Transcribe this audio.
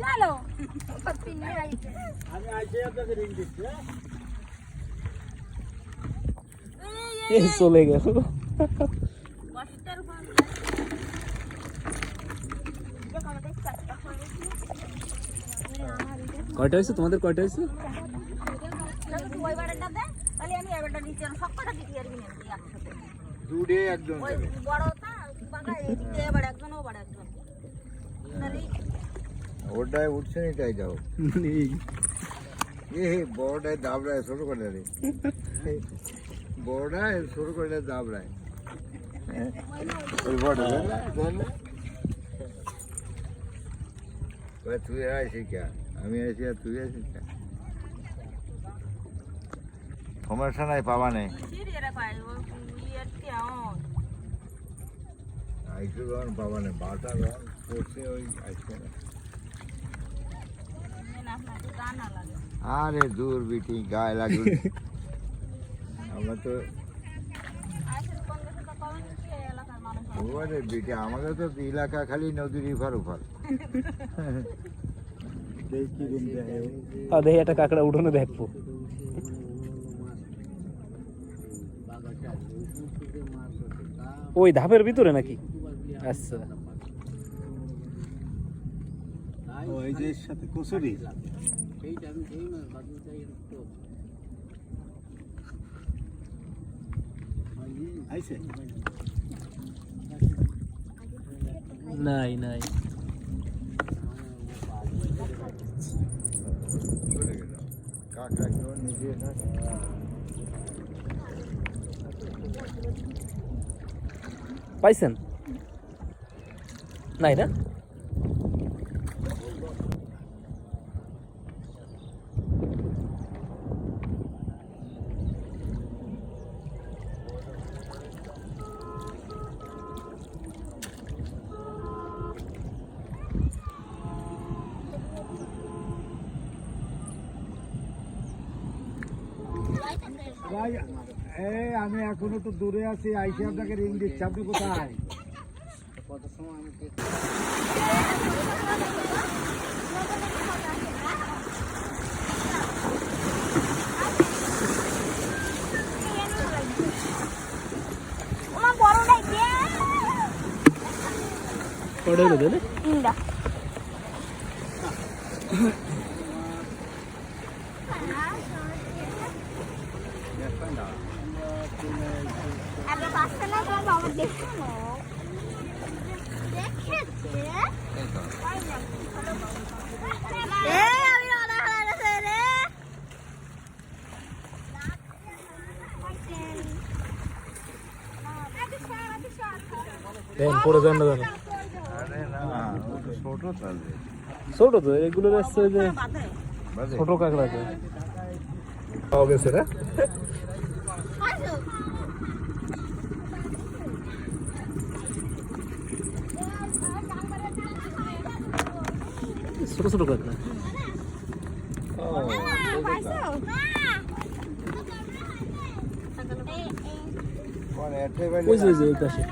চলো আমি আইসে আপনাকে রিং দিচ্ছি হ্যাঁ? চলে গেল কয়টা হয়েছে? তোমাদের কয়টা হয়েছে? গেছে ওই বাড়িটা দে তাহলে আমি এই বাড়িটা নিচে সব কটা দিতে পারবি না একসাথে দুটে একজন। ওই দেবে বড়টা বাঁকা এদিকে এবার একজন ও বাড়ি একজন। ওটায় উঠছে না, তাই যাও। এ বড়টায় দাবড়ায় ছোট করে রে বড়টায় ছোট করে দাবড়ায়। ওই বড় তুই আছিস কে? আমি আছি আর তুই আছিস কে? সমস্যা নাই পাবা নেই আইসু রন পাবা নেই বাটা রন আরে দূর বিটি, গায়ে লাগবে আমরা তো বিটি, আমাদের তো এলাকা খালি নদীর ইফার উফার একটা কাঁকড়া উঠোনে দেখব। ওই ধাপের ভিতরে নাকি? আচ্ছা। ওই যে সাথে কচুরি। আইছে? নাই নাই। কাকা নিজে না পাইছেন? নাই না? ভাই এই আমি এখনও তো দূরে আছি আইসে আপনাকে রিং দিচ্ছি। আপনি কোথায়? আমি দেন পড়ে যান না জানো ছোট তো এগুলো আসছে যে ছোট কাঁকড়া তো। পাওয়া গেছে না? ছোট ছোট কয়েকটা ওই যে ওই পাশে